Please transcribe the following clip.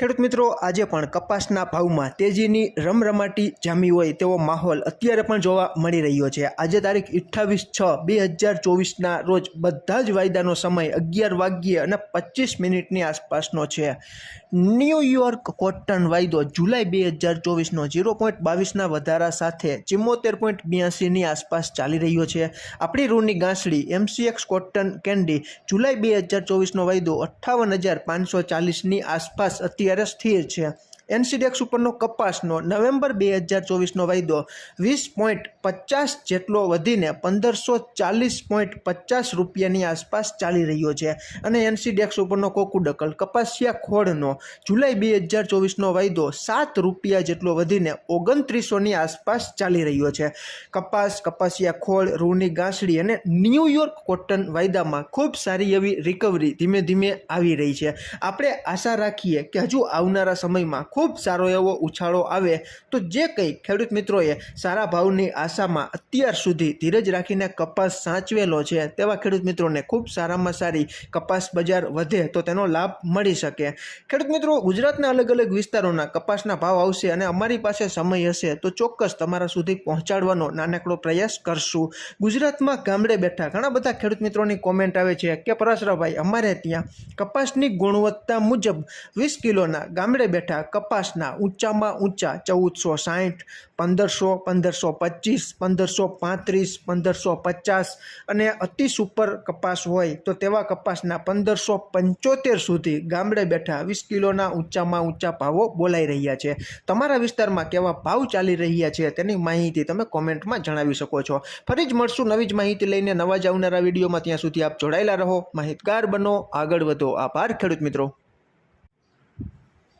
ખેડૂત મિત્રો, આજે પણ કપાસના ભાવમાં તેજીની રમરમાટી જામી હોય તેવો માહોલ અત્યારે પણ જોવા મળી રહ્યો છે. આજે તારીખ અઠ્ઠાવીસ છ બે હજાર ચોવીસના રોજ બધા જ વાયદાનો સમય અગિયાર વાગ્યે અને પચીસ મિનિટની આસપાસનો છે. ન્યૂયોર્ક કોટન વાયદો જુલાઈ બે હજાર ચોવીસનો ઝીરો પોઈન્ટ બાવીસના વધારા સાથે ચિમ્મોતેર પોઈન્ટ બ્યાસીની આસપાસ ચાલી રહ્યો છે. આપણી રૂની ગાંસડી એમસીએક્સ કોટન કેન્ડી જુલાઈ બે હજાર ચોવીસનો વાયદો અઠ્ઠાવન હજાર પાંચસો ચાલીસની આસપાસ અત્યારે સ્થિર છે એનસીડેક્સ ઉપરનો કપાસનો નવેમ્બર બે હજાર ચોવીસનો વાયદો વીસ પોઈન્ટ પચાસ જેટલો વધીને પંદરસો ચાલીસ પોઈન્ટ પચાસ રૂપિયાની આસપાસ ચાલી રહ્યો છે. અને એનસીડેક્સ ઉપરનો કોકુડકલ કપાસિયા ખોળનો જુલાઈ બે હજાર ચોવીસનો વાયદો સાત રૂપિયા જેટલો વધીને ઓગણત્રીસોની આસપાસ ચાલી રહ્યો છે. કપાસ, કપાસિયા ખોળ, રૂની ગાંસડી અને ન્યૂયોર્ક કોટન વાયદામાં ખૂબ સારી એવી રિકવરી ધીમે ધીમે આવી રહી છે. આપણે આશા રાખીએ કે હજુ આવનારા સમયમાં ખૂબ સારો એવો ઉછાળો આવે, તો જે કંઈ ખેડૂત મિત્રોએ સારા ભાવની આશામાં અત્યાર સુધી ધીરજ રાખીને કપાસ સાચવેલો છે, તેવા ખેડૂત મિત્રોને ખૂબ સારામાં સારી કપાસ બજાર વધે, તો તેનો લાભ મળી શકે. ખેડૂત મિત્રો, ગુજરાતના અલગ અલગ વિસ્તારોના કપાસના ભાવ આવશે અને અમારી પાસે સમય હશે, તો ચોક્કસ તમારા સુધી પહોંચાડવાનો નાનકડો પ્રયાસ કરશું. ગુજરાતમાં ગામડે બેઠા ઘણા બધા ખેડૂત મિત્રોની કોમેન્ટ આવે છે કે પરાશરાભાઈ અમારે ત્યાં કપાસની ગુણવત્તા મુજબ વીસ કિલોના ગામડે બેઠા કપાસના ઊંચામાં ઊંચા ચૌદસો સાઠ પંદરસો પંદરસો પચીસ, પંદરસો પાંત્રીસ, પંદરસો પચાસ અને અતિ સુપર કપાસ હોય તો તેવા કપાસના પંદરસો પંચોતેર સુધી ગામડે બેઠા વીસ કિલોના ઊંચામાં ઊંચા ભાવો બોલાઈ રહ્યા છે. તમારા વિસ્તારમાં કેવા ભાવ ચાલી રહ્યા છે તેની માહિતી તમે કોમેન્ટમાં જણાવી શકો છો. ફરી જ મળશું નવી જ માહિતી લઈને નવા જ આવનારા વિડીયોમાં. ત્યાં સુધી આપ જોડાયેલા રહો. માહિતગાર બનો. આગળ વધો. આભાર ખેડૂત મિત્રો.